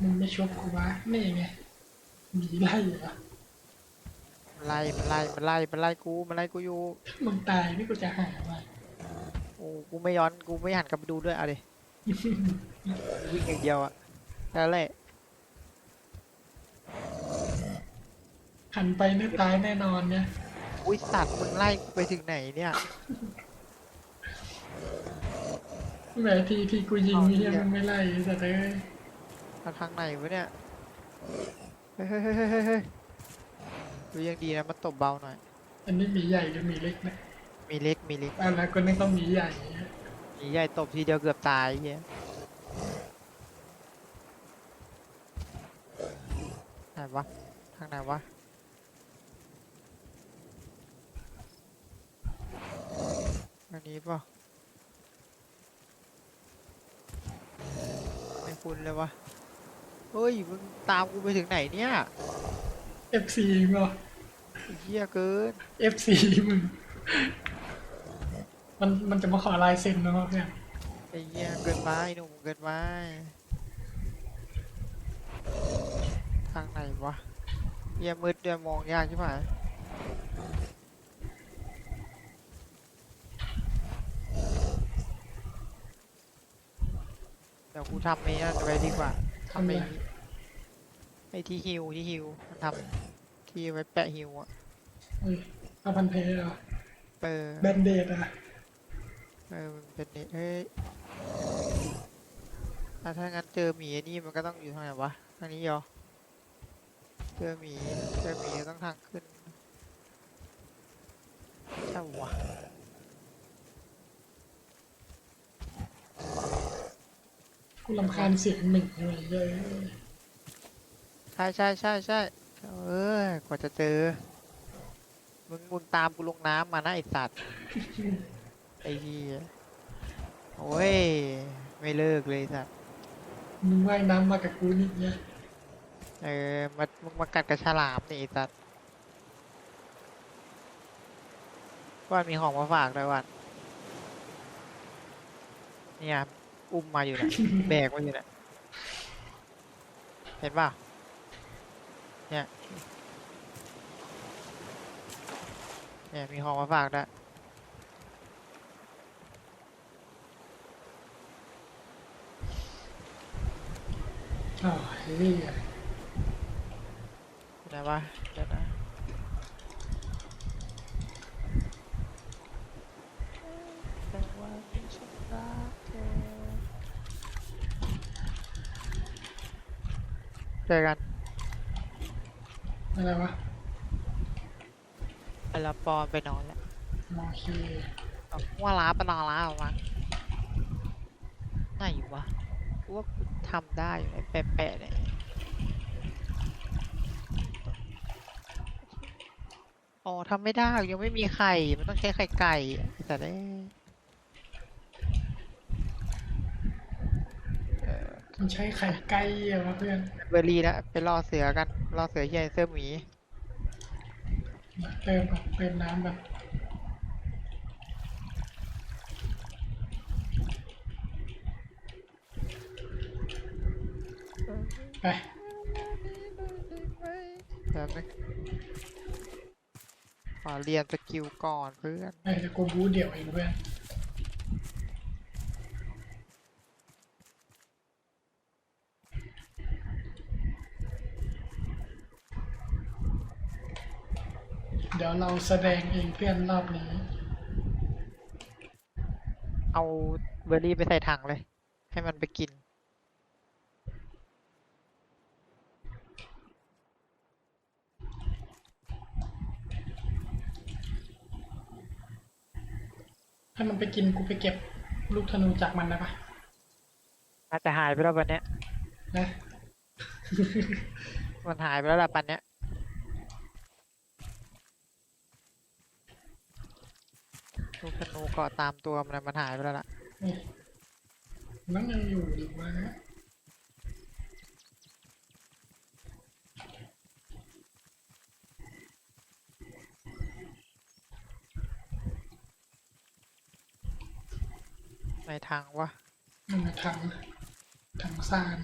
มึงไม่ชกกูวะนี่ไงหมีไล่เหรอมันไล่มันไล่มันไล่มันไล่กูมันไล่กูอยู่มึงตายนี่กูจะหาไว้โอ้กูไม่ย้อนกูไม่หันกลับไปดูด้วยเอาดิวิ่งอย่างเดียวอะนั่นแหละหันไปนี่ตายแน่นอนเนี่ยอุ้ยสัตว์มึงไล่กูไปถึงไหนเนี่ย แหมทีทีกูยิงเอานี่เหี้ยมันไม่ไล่แต่เอ้ยมาทางไหนวะเนี่ย เฮ้ยเฮ้ยเฮ้ยเฮ้ยเฮ้ยดูยังดีนะมันตบเบาหน่อย อันนี้หมีใหญ่หรือหมีเล็กนะมีเล็กมีเล็ก อันนั้นก็นึกต้องหมีใหญ่มีใหญ่ตบทีเดียวเกือบตายเฮียไหนวะ ทางไหนวะอันนี้เปล่า ไม่คุ้นเลยวะเฮ้ยมึงตามกูไปถึงไหนเนี่ยเอฟซีมั้งไอ้เฮียเกินเอฟซีมึง มันมันจะมาขอลายเซ็นนะเพื่อนไอ้เหี้ยเกินไปหนุ่มเกินไปทางไหนวะเหี้ยมืดเดี๋ยวมองยากใช่ไหม เดี๋ยวกูทำไอ้นั่นไปดีกว่าทำไอ้ไอ้ที่ฮิวที่ฮิวมันทำที่ไว้แปะฮิวอะเฮ้ยเอาพันเพลเหรอเออแบนเดดอะเออมันเป็นนี่เอ้ยอะถ้างั้นเจอหมีไอ้นี่มันก็ต้องอยู่ทางไหนวะทางนี้เหรอเจอหมีเจอหมีต้องทางขึ้นใช่วะ กูรำคาญเสียงหมิ่งเลยเย้ยใช่ใช่ใช่ใช่เออกว่าจะเจอ มึงมึงตามกูลงน้ำมานะไอสัตว์ ไอ้เหี้ยโอ้ย ไม่เลิกเลยสัตว์ มึงว่ายน้ำมากับกูนี่เนี่ยเออมามึงมากัดกับฉลามนี่ไอสัตว์ว่านมีของมาฝากด้วยว่านเนี่ย อุ้มมาอยู่นะแบกมาอยู่นะเห็นป่ะ เนี่ย เนี่ยมีของมาฝากด้วยอ๋อเฮ้ยอยู่ไหนวะเดี๋ยวนะแต่ว่าฉันรักเธอ เจอกันอะไรวะไปละปอนไปนอนแล้วโอเคเอาว่าล้าปะนอนล้าออกมาไหนวะกูว่ากูทำได้อยู่ไอ้แปะๆเนี่ยอ๋อทำไม่ได้ยังไม่มีไข่ มันต้องใช้ไข่ไก่แต่ได้เออ มันใช้ไข่ไก่อะวะเพื่อนเบอร์รี่แล้วไปล่อเสือกันล่อเสือใหญ่เสื้อหมีเติมก่อนเติมน้ำแบบไปแบบนึงขอเรียนสกิลก่อนเพื่อนไอ้จะกูบูเดี่ยวเองเพื่อน เดี๋ยวเราแสดงเองเพื่อนรอบนี้ เอาเบอร์รี่ไปใส่ถังเลย ให้มันไปกินให้มันไปกินกูไปเก็บลูกธนูจากมันนะปะอาจจะหายไปแล้ววันเนี้ยนะ มันหายไปแล้วล่ะปันเนี้ย ลูกธนูเกาะตามตัวมันอะมันหายไปแล้วล่ะนี่มันยังอยู่อีกวะในทางวะนั่นนะถังถังซาน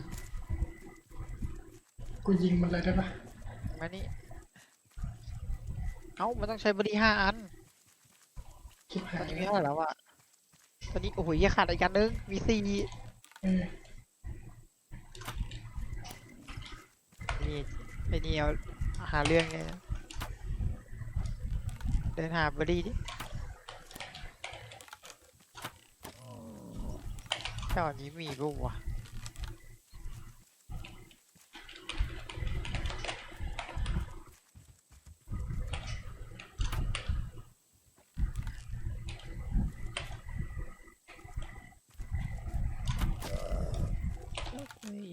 กูยิงมันเลยได้ปะมานี่เอ้ามันต้องใช้บอดี้ห้าอัน คิดตหาอนยนี้ไม่เท่าไหร่แล้วอะตอนนี้โอ้โหยังขาดอีกอันนึง มีสี่เออนี่ไอ้นี่เอาหาเรื่องไงเดินหาบอดี้ดิจ้าอันนี้มีรูปวะ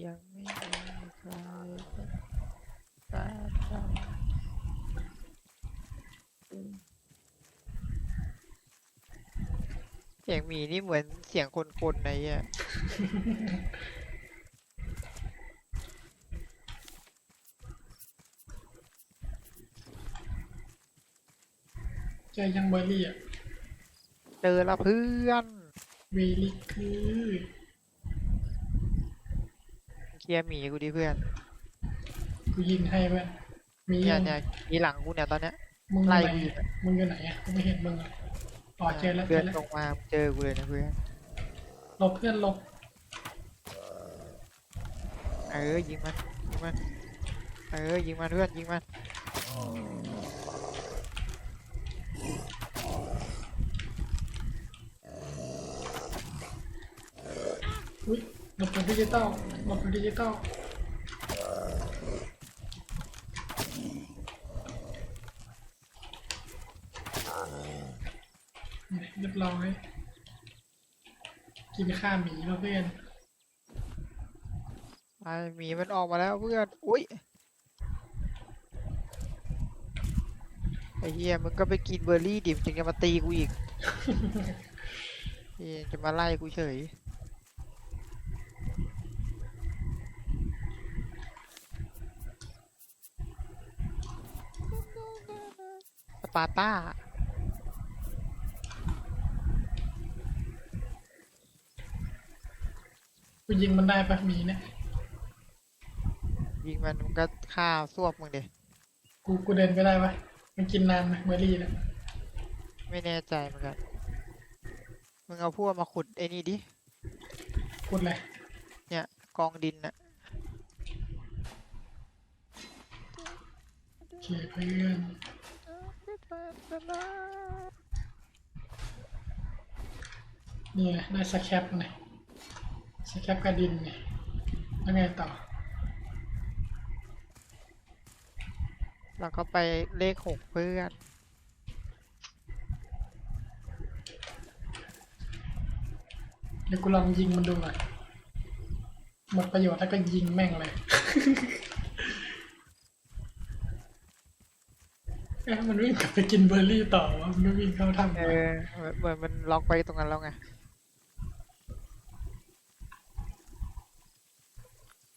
ยังไม่มีใครตามเราเสียงหมีนี่เหมือนเสียงคนๆในอะเจอยังเบอร์รี่อะเจอและเพื่อนเวลิคือเคลียร์หมีกูดิเพื่อนกูยิงให้เว้ยมีเนี่ยยังเนี่ยมีหลังกูเนี่ยตอนเนี้ยมึงอยู่ไล่ไหนกูอยู่อะมึงอยู่ไหนอะกูไม่เห็นมึงอะ อ๋อเจอแล้วเจเพื่ออนแล้วลงมาเจอกูเลยนะเพื่อนหลบเพื่อนหลบเออยิงมันยิงมันเออยิงมันเพื่อนยิงมันอุ้ยหลบเป็นดิจิตอลหลบเป็นดิจิตอล เนี่ยเรียบร้อย กินข้าวหมีแล้วเพื่อนไอ้หมีมันออกมาแล้วเพื่อน อุ้ยไอ้เหี้ยมึงก็ไปกินเบอร์รี่ดิมจึงจะมาตีกูอีกเหี้ยจะมาไล่กูเฉยสปาร์ต้า กูยิงมันได้ปะหมีเนี่ย ยิงมันมันก็ฆ่าสวบมึงเดกูกูเดินไปได้ปะมันกินนานไหมเบอร์รี่เนี่ยไม่แน่ใจเหมือนกันมึงเอาพวกมาขุดไอ้นี่ดิ พูดเลยเนี่ย กองดินน่ะ โอเคเพื่อนนี่ไงได้สแคปไง สแคปกระดินไงแล้วไงต่อ แล้วก็ไปเลขหกเพื่อนเดี๋ยวกูลองยิงมันดูหน่อยหมดประโยชน์แล้วก็ยิงแม่งเลยเอ๊ะมันวิ่งกลับไปกินเบอร์รี่ต่อวะมันไม่วิ่งเข้าถ้ำเอวะอเหมือนเหมือนมันล็อกไปตรงนั้นแล้วไง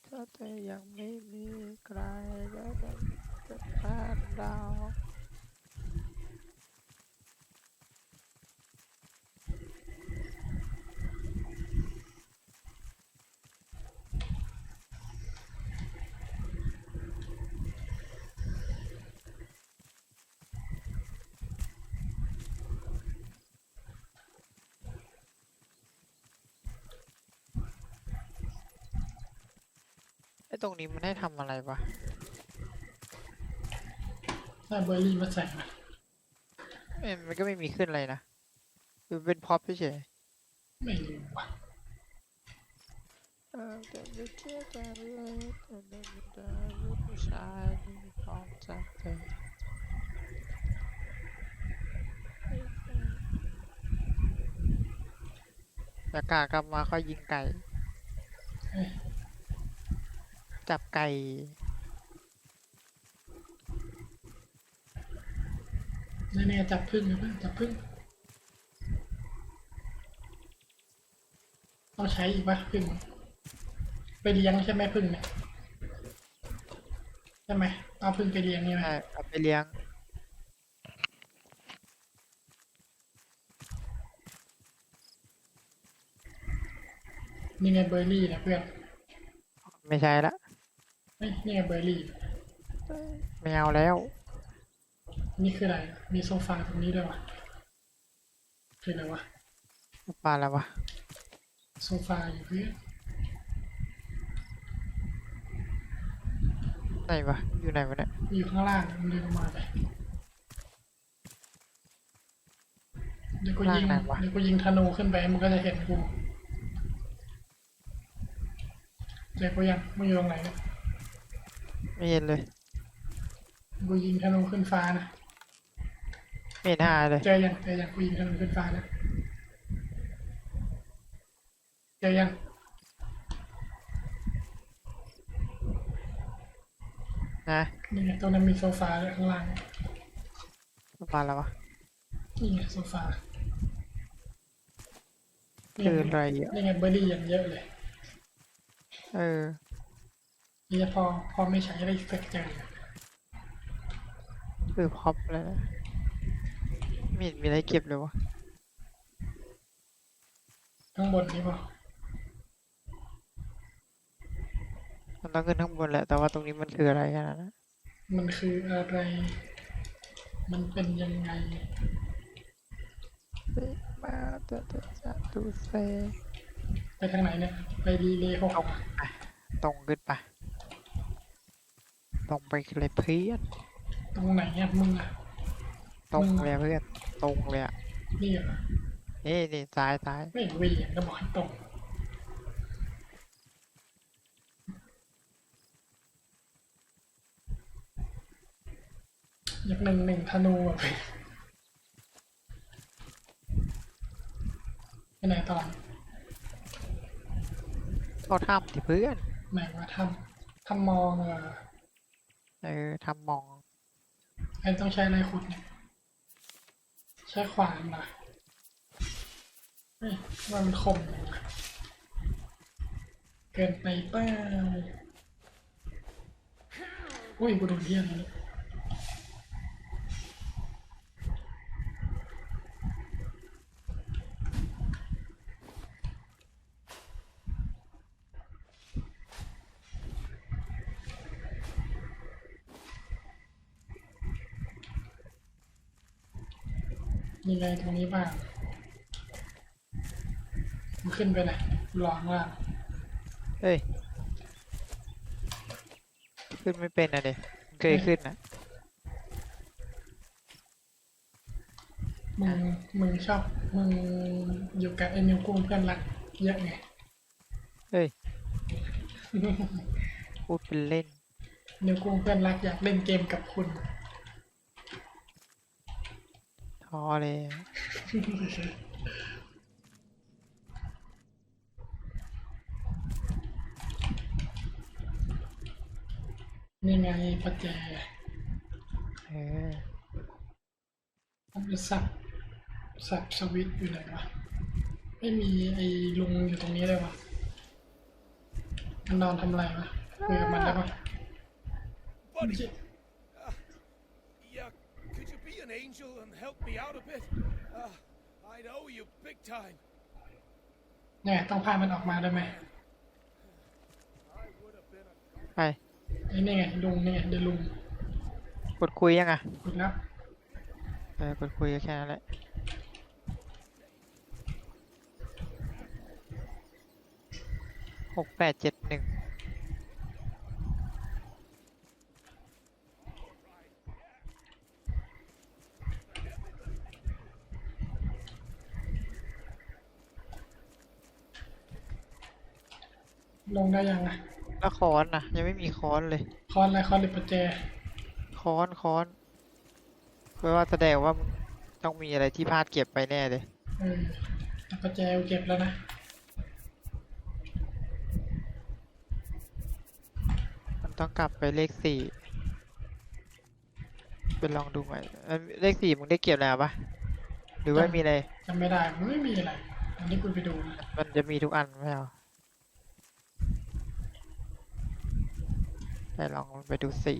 ถ้า แต่ยังไม่มีใครและจะพานเรา ตรงนี้มันให้ทำอะไรวะได้เบอร์รี่มาใส่มาเอ้ยมันก็ไม่มีขึ้นอะไรนะคือเป็นพ็อปเฉยไม่รู้ว่ะๆเออแต่ไม่เชื่อกันเลยแต่ไม่ได้ผู้ชายที่พร้อมจะเป็นอากาศกลับมาค่อยยิงไก่ เอ้ย จับไก่แน่ๆจับพึ่งนะเพื่อนจับพึ่งต้องใช้อีกปะพึ่งไปเลี้ยงใช่ไหมพึ่งเนี่ยใช่ไหมเอาพึ่งไปเลี้ยงนี่ไหมใช่เอาไปเลี้ยงนี่ไงเบอร์รี่นะเพื่อน ไม่ใช่ละเฮ้ยนี่ไงเบอร์รี่ไม่เอาแล้ว นี่คืออะไร มีโซฟาตรงนี้ด้วยวะคืออะไรวะปลาแล้ววะ โซฟาอยู่เพื่อนไหนวะ อยู่ไหนวะเนี่ย อยู่ข้างล่างมันเดินลงมาไปเดี๋ยวกูยิงล่างไหนวะเดี๋ยวกูยิงธนูขึ้นไปมันก็จะเห็นกูเดี๋ยวกูยังมึงอยู่ตรงไหนเนี่ย ไม่เห็นเลย กูยิงธนูขึ้นฟ้านะไม่เห็นหาเลย เจอยังเจอยังกูยิงธนูขึ้นฟ้านะเจอยังนะนี่ไงตรงนั้นมีโซฟาด้วยข้างล่างปลาแล้ววะนี่ไงโซฟานี่คือไงอะไรอะนี่ไงเบอร์รี่อย่างเยอะเลย เออ นี่จะพอพอไม่ใช้ได้เสกเจอคือพ็อปเลยนะไม่เห็นมีอะไรเก็บเลยวะข้างบนนี่ป่ะมันต้องขึ้นข้างบนแหละ แต่ว่าตรงนี้มันคืออะไรกันนะมันคืออะไร มันเป็นยังไงมาจะจะจะดูเซไปทางไหนเนี่ย ไปรีเลย์หกตรงไปตรงขึ้นไป ตรงไปเลยเพื่อนตรงไหนเนี่ยมึงอะตรงมึงเลยอะเพื่อนตรงเลยอะนี่เหรอนี่นี่ซ้ายซ้ายไม่เห็นวีอะก็บอกให้ตรงอยากหนึ่งหนึ่งธนูอะไปไปไหนตอนเขาทำที่เพื่อนไหนว่าทำทำมองเออ เออทำมองไอ้ต้องใช้อะไรขุดเนี่ยใช้ขวานนะเฮ้ยว่ามันคมจังวะเกินไปเป้าอุ้ยกูโดนเทียนแล้ว มีอะไรตรงนี้บ้างมันขึ้นไปไหนลองว่าเฮ้ย ขึ้นไม่เป็นอะเด็เคยขึ้นอะมึงมึงชอบมึงอยู่กับไอ้นิวกุ้งเพื่อนรักเยอะไง เฮ้ยพูดเป็นเล่นนิวกุ้งเพื่อนรักอยากเล่นเกมกับคุณ ท้อเลยอะนี่ไงประแจเออมันเป็นสับ สับสวิตช์อยู่ไหนวะ ไม่มีไอ้ลุงอยู่ตรงนี้เลยวะมันนอนทำอะไรวะคุยกับมันได้ปะ angel and help me out a bit? Uh, I'd owe you big time. เนี่ยต้องพามันออกมาได้ไหม I would have been a ไปไอ้นี่ไงลุงนี่ไงเดี๋ยวลุงกดคุยยังอะคุยแล้วเออกดคุยก็แค่นั้นแหละหกแปดเจ็ดหนึ่ง ลงได้ยังอะแล้วค้อนนะยังไม่มีค้อนเลย คอนอะไรคอนหรือประแจค้อนค้อนแปลว่าแสดงว่ามึงต้องมีอะไรที่พลาดเก็บไปแน่เลยเออแต่ประแจกูเก็บแล้วนะมันต้องกลับไปเลขสี่ไปลองดูใหม่เอ้ยเลขสี่มึงได้เก็บแล้วปะหรือว่ามีอะไรจำไม่ได้มันไม่มีอะไรอันนี้กูไปดูนะมันจะมีทุกอันไม่เอา ให้ลองไปดูสี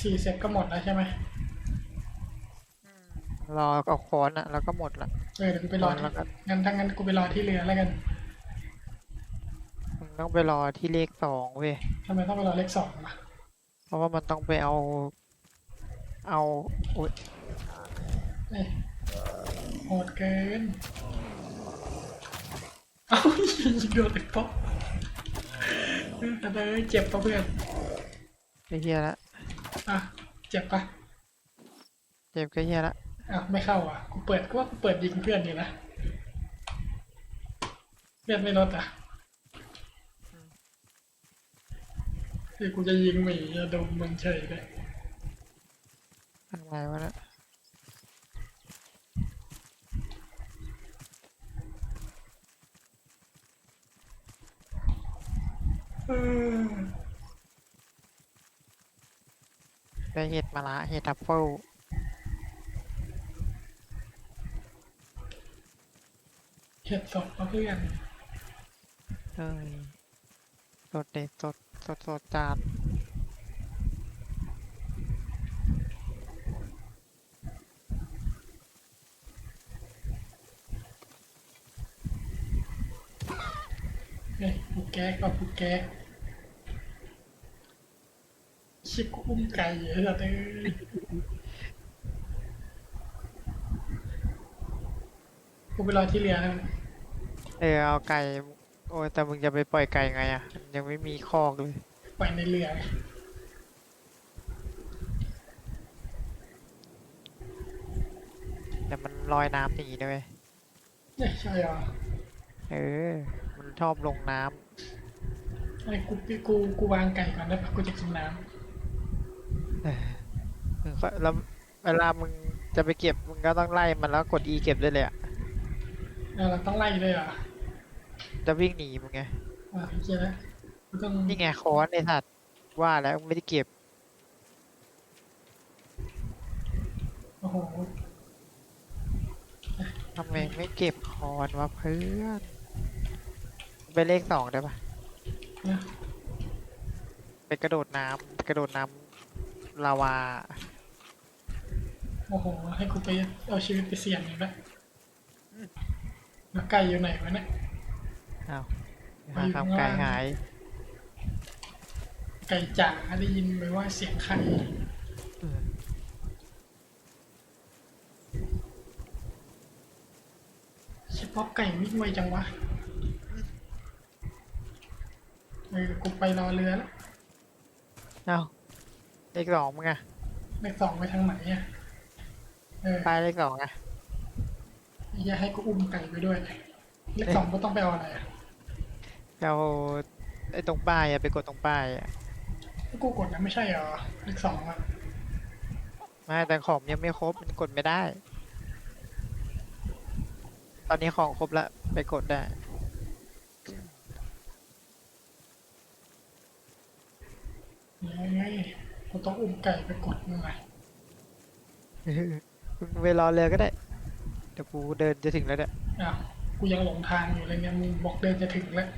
สี่เสร็จก็หมดแล้วใช่ไหม รอเอาค้อนอะแล้วก็หมดละเออเดี๋ยวกูไปรอแล้ที่วก็งั้นถ้างั้นกูไปรอที่เรือแล้วกันมึงต้องไปรอที่เลขสองเว้ยทำไมต้องไปรอเลขสองล่ะเพราะว่ามันต้องไปเอา เอาโอ๊ยเอ้ยโหดเกินเอ้ายิงโดนตึกป๊อกเออแต่เลยเจ็บปะเพื่อนก็เฮียละอะเจ็บปะเจ็บก็เฮียละ อะไม่เข้าอะกูเปิดก็ว่ากูเปิดยิงเพื่อนอยู่นะเลือดไม่ลดอะคือกูจะยิงหมีจะดมมึงเฉยเลยอะไรวะเนะเออได้เห็ดมาละเห็ดทัฟเฟิล เห็ดสดปะเพื่อนเอ้ยสดเด็ดสดสดสดจานเฮ้ยกูแก๊กกับกูแก๊กชิบกูอุ้มไก่เยอะเลยกูไปรอที่เรือแล้ว เออเอาไก่ โอ้ยแต่มึงจะไปปล่อยไก่ไงอะยังไม่มีคอกเลย ไปในเรือแต่มันลอยน้ำหนีด้วยเนี่ยใช่เหรอเออ มันชอบลงน้ไอ้กูกู กูวางไก่ก่อนได้ปะกูจะกินน้ำเออมึงค่อยแล้วเวลามึงจะไปเก็บ มึงก็ต้องไล่มันแล้วกด E เก็บได้เลยอะำแล้วเราต้องไล่เลยเหรอ จะวิ่งหนีมึงไงอะโอเคแล้วกูต้องนี่ไงค้อนไอ้สัตว์ว่าแล้วไม่ได้เก็บโอ้โหทำไมไม่เก็บค้อนวะเพื่อนไปเลขสองได้ปะนะไปกระโดดน้ำกระโดดน้ำลาวาโอ้โห ให้กูไปเอาชีวิตไปเสี่ยงเลยนะแล้วไก่อยู่ไหนวะเนี่ย อ้าวไปหาอยู่ข้างทำไก่ล่างหาย ไก่จ๋าได้ยินไหมว่าเสียงไข่อืมชิปป๊อปไก่วิ่งไวจังวะเออกูไปรอเรือแล้วอ้าวเลขสองมึงอะเลขสองไปทางไหนอะเออไปเลขสองอะอย่าให้กูอุ้มไก่ไปด้วยเลขสองก็ต้องไปเอาอะไรอะ เอาไอ้ตรงป้ายอะไปกดตรงป้ายอะกูกดนะไม่ใช่เหรอเลขสองอะไม่แต่ของยังไม่ครบมันกดไม่ได้ ตอนนี้ของครบแล้วไปกดได้ยังไงกูต้องอุ้มไก่ไปกดหน่อยมึงไปรอเรือก็ได้ เดี๋ยวกูเดินจะถึงแล้วเนี่ยอ้าวกูยังหลงทางอยู่เลยเนี่ยมึงบอกเดินจะถึงแล้ว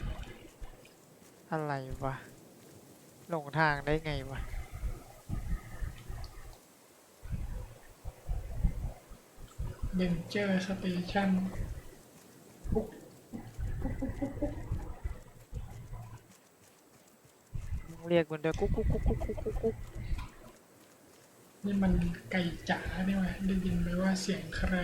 อะไรวะ หลงทางได้ไงวะเดนเจอร์สเตชันปุ๊บมึงเรียกมันเดี๋ยวกุ๊กกุ๊กกุ๊กกุ๊กกุ๊กกุ๊กกุ๊กนี่มันไก่จ๋านี่หว่าได้ยินไหมว่าเสียงใคร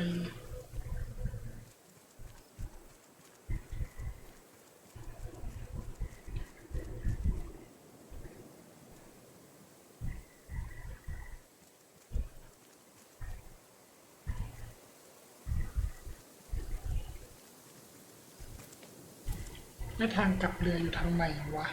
ทางกลับเรืออยู่ทางไหนวะ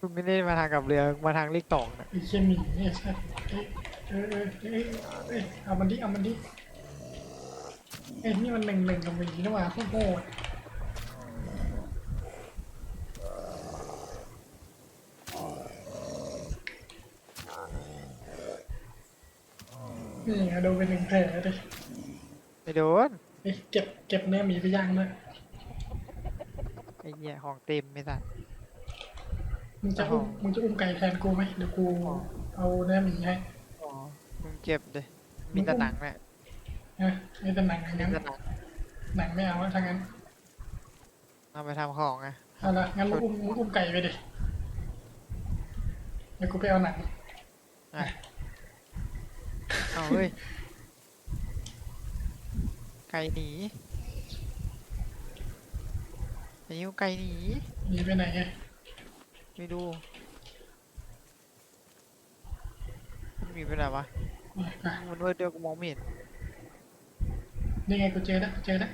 มึงไม่ได้มาทางกับเรือมึงมาทางเลขสองนะไอ้เชี่ยหมีเนี่ยใช่เอ้ยเออเออเอ้ยเอ้ยเอามันดิเอามันดิเอ้ยนี่มันหนึ่งหนึ่งกับหมีนี่หว่าโคตรโหดนี่ไงโดนไปหนึ่งแผลเลยไม่โดน เอ้ยเก็บเก็บเนื้อหมีไปย่างด้วยไอ้เหี้ยของเต็มไม่สัตว์ มึงจะอุ้มมึงจะอุ้มไก่แทนกูไหมเดี๋ยวกูเอาเนื้อหมีให้อ๋อมึงเจ็บดิมีแต่หนังเนี่ยนะไม่เป็นหนังอย่างมีนั้นแต่หนังหนังไม่เอาแล้วทางนั้นเอาไปทำของไงเอาละงั้นมึงอุ้มมึงอุ้มไก่ไปดิเดี๋ยวกูไปเอาหนังอะเอาเฮ้ย ไก่หนีไอ้ยิ้วไก่หนีหนีไปไหนไงไม่ดูมันหนีไปไหนวะนี่อะมันเวอร์เดียวกูมองไม่เห็นนี่ไงกูเจอแล้วกูเจอแล้ว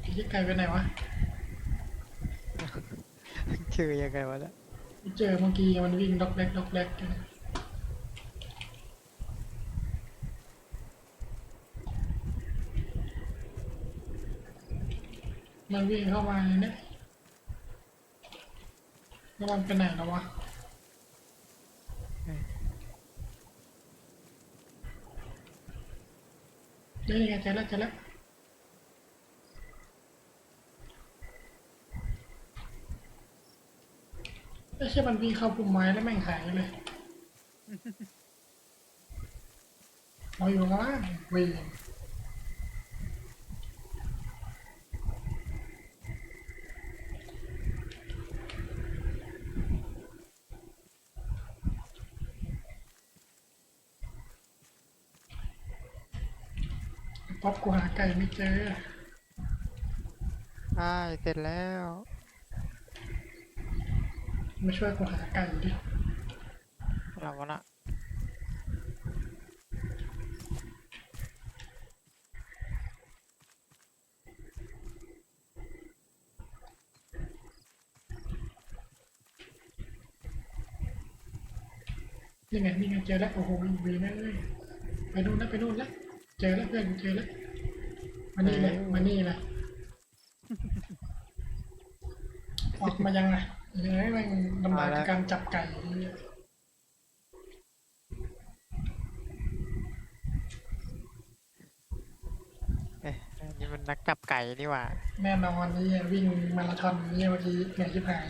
ไอ้ยี่ไก่ไปไหนวะเจอยังไงวะเนี่ยกูเจอเมื่อกี้มันวิ่งด็อกแรกด็อกแรกอยู่ มันวิ่งเข้ามาเนี่ยแล้วมันไปไหนแล้ววะนี่ไงเจอแล้วเจอแล้วไอ้เชี่ยมันวิ่งเข้าพุ่มไม้แล้วแม่งหายเลยเราอยู่ข้างล่างวิ่ง ป๊อปกูหาไก่ไม่เจอใช่เสร็จแล้ว มาช่วยกูหาไก่ดิเราวะน่ะนี่ไงนี่ไงเจอแล้วโอ้โหวีแม่งเลยไปนู่นแล้วไปนู่นแล้ว เจอแล้วเพื่อนกูเจอแล้วมานี่เลยมานี่เลยออกมายังไงยังไงแม่งลำบากกับการจับไก่เนี่ยเอ๊ะอันนี่มันนักจับไก่นี่หว่า แน่นอนนี่วิ่งมาราธอนนี่เมื่อกี้เหนื่อยชิบหาย